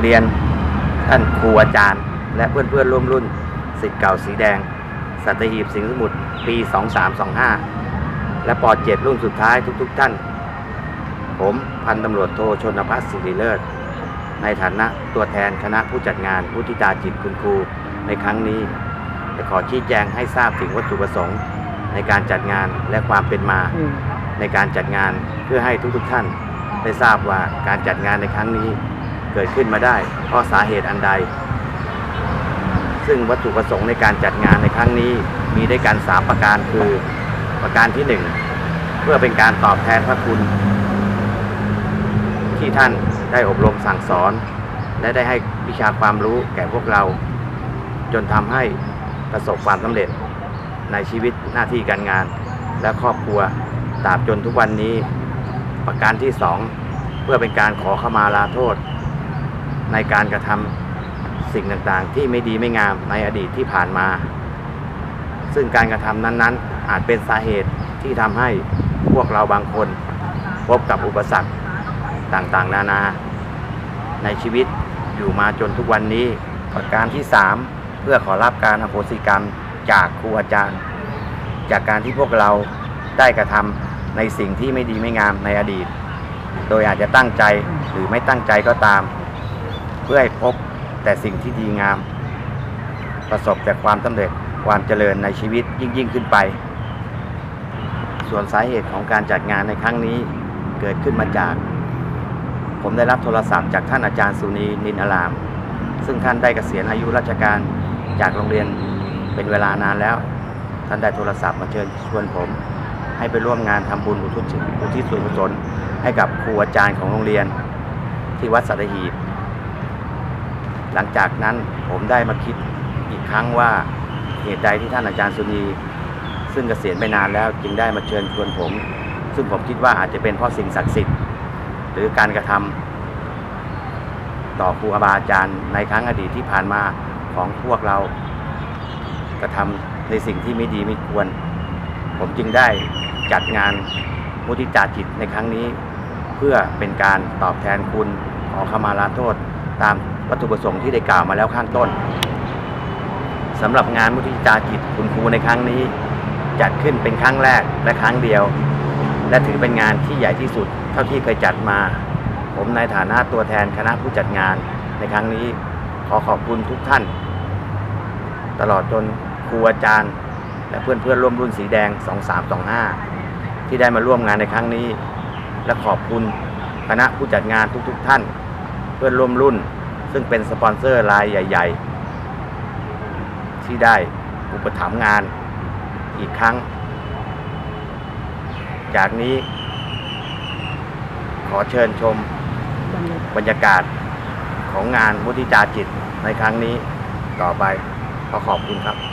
เรียนท่านครูอาจารย์ และเพื่อนๆร่วมรุ่นสิทธิ์เก่าสีแดง สัตหีบสิงห์สมุทรปี 2325 และปอเจ็ดรุ่นสุดท้ายทุกๆท่าน ผมพันตำรวจโทชนพัฒน์สิริเลิศ ในฐานะตัวแทนคณะผู้จัดงานวุฒิตาจิตคุณครูในครั้งนี้จะขอชี้แจงให้ทราบถึงวัตถุประสงค์ ในการจัดงานและความเป็นมาอืมในการจัดงานเพื่อให้ทุกๆท่านได้ทราบว่าการจัดงานในครั้งนี้เกิดขึ้นมาได้ เพราะสาเหตุอันใด ซึ่งวัตถุประสงค์ในการจัดงานในครั้งนี้มีด้วยกันสามประการคือประการที่หนึ่งเพื่อเป็นการตอบแทนพระคุณ ที่ท่านได้อบรมสั่งสอน และได้ให้วิชาความรู้แก่พวกเรา จนทำให้ประสบความสำเร็จในชีวิตหน้าที่การงาน และครอบครัวตราบจนทุกวันนี้ ประการที่สองเพื่อเป็นการขอขมาลาโทษ ในการกระทำสิ่งต่างๆ ที่ไม่ดีไม่งามในอดีตที่ผ่านมา ซึ่งการกระทำนั้นๆ อาจเป็นสาเหตุที่ทำให้พวกเราบางคน พบกับอุปสรรคต่างๆ นานา ในชีวิตอยู่มาจนทุกวันนี้ประการที่ 3 เพื่อขอรับการอโหสิกรรมจากครูอาจารย์ จากการที่พวกเราได้กระทำในสิ่งที่ไม่ดีไม่งามในอดีต โดยอาจจะตั้งใจหรือไม่ตั้งใจก็ตาม พื่อให้พบแต่สิ่งที่ดีงาม ประสบแต่ความสำเร็จความเจริญในชีวิตยิ่งยิ่งขึ้นไป ส่วนสาเหตุของการจัดงานในครั้งนี้เกิดขึ้นมาจาก ผมได้รับโทรศัพท์จากท่านอาจารย์สุนีนินอาราม ซึ่งท่านได้เกษียณอายุราชการจากโรงเรียนเป็นเวลานานแล้ว ท่านได้โทรศัพท์มาเชิญชวนผม ให้ไปร่วมงานทำบุญอุทิศอุทิศส่วนกุศลให้กับครูอาจารย์ของโรงเรียนที่วัดสัตหีบ หลังจากนั้นผมได้มาคิดอีกครั้งว่าเหตุใดที่ท่านอาจารย์สุนีซึ่งเกษียณไปนานแล้วจึงได้มาเชิญชวนผม ซึ่งผมคิดว่าอาจจะเป็นเพราะสิ่งศักดิ์สิทธิ์ หรือการกระทำต่อครูบาอาจารย์ในครั้งอดีตที่ผ่านมาของพวกเรากระทำในสิ่งที่ไม่ดีไม่ควร ผมจึงได้จัดงานมุทิตาจิตในครั้งนี้ เพื่อเป็นการตอบแทนคุณขอขมาลาโทษตาม วัตถุประสงค์ที่ได้กล่าวมาแล้วข้างต้นสำหรับงานมุทิตาจิตคุณครูในครั้งนี้ จัดขึ้นเป็นครั้งแรกและครั้งเดียว และถือเป็นงานที่ใหญ่ที่สุดเท่าที่เคยจัดมา ผมในฐานะตัวแทนคณะผู้จัดงานในครั้งนี้ ขอขอบคุณทุกท่าน ตลอดจนครูอาจารย์ และเพื่อนเพื่อนร่วมรุ่นสีแดง 2325 ที่ได้มาร่วมงานในครั้งนี้ และขอบคุณคณะผู้จัดงานทุกๆทท่าน เพื่อนร่วมรุ่น ซึ่งเป็นสปอนเซอร์รายใหญ่ ๆ ที่ได้อุปถัมภ์งานอีกครั้ง จากนี้ ขอเชิญชมบรรยากาศของงานมุทิจาจิตในครั้งนี้ต่อไปขอขอบคุณครับ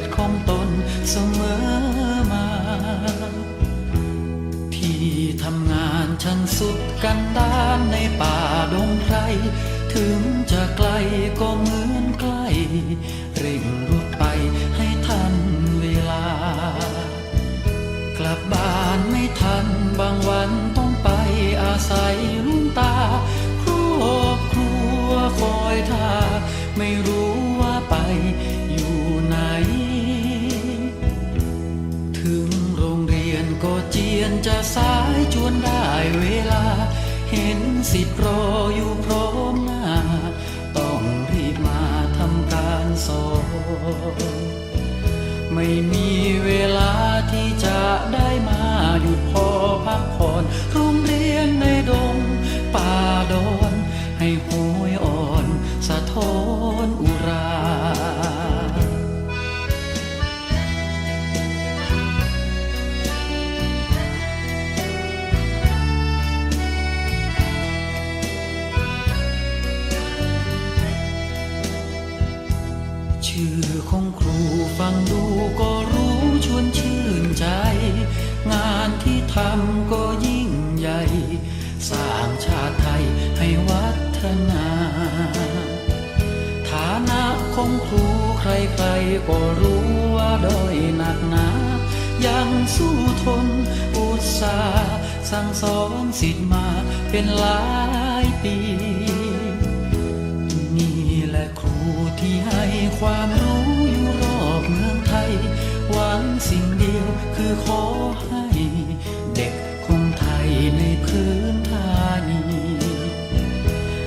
เกียรติของตนเสมอมา ที่ทำงานช่างสุดกันดานในป่าดงไพรถึงจะไกลก็เหมือนใกล้เร่งรุดไปให้ทันเวลา กลับบ้านไม่ทันบางวันต้องไปอาศัยลุงตาครอบครัวคอยท่าไม่รู้ สายจวนได้เวลา เห็นสิทธิ์รออยู่พร้อมหน้า ต้องรีบมาทำการสอนไม่มีเวลาที่จะได้มาหยุดพอพักผ่อน งดูก็รู้ชวนชื่นใจ งานที่ทำก็ยิ่งใหญ่ สร้างชาติไทยให้วัฒนา ฐานะของครูใครๆก็รู้ว่าด้อยหนักหนา ยังสู้ทนอุตสาห์สั่งสอนสิทธิ์มาเป็นหลายปีนี่แหละครูที่ให้ความรู้ สิ่งเดียวคือขอให้เด็กคนไทยในพื้นฐานี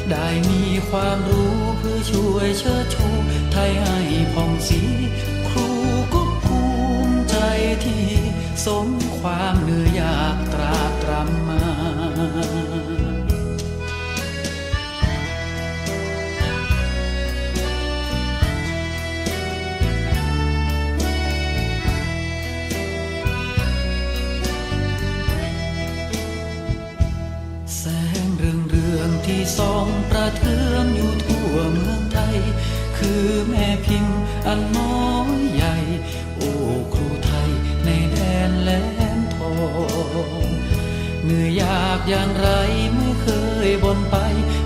ได้มีความรู้เพื่อช่วยเชิดชูไทยให้ผ่องสีครูก็ภูมิใจที่สมความเหนื่อยยากตราตรำมา มพ์อันน้อยใหญ่ โอ้ครูไทยในแดนแหลมทองเหนื่อยยากอย่างไรไม่เคยบนไป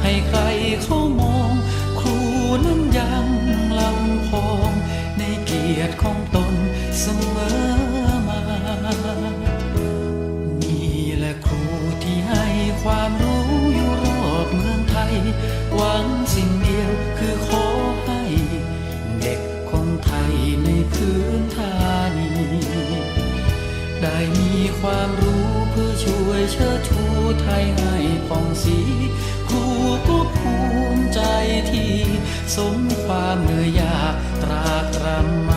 ให้ใครเขามอง ครูนั้นยังลำพองในเกียรติของตนเสมอมา นี่แหละครูที่ให้ความรู้ ความรู้เพื่อช่วยเชิดชูไทยให้ผ่องสีครูก็ภูมิใจที่ สมความเหนื่อยยากตรากตรำมา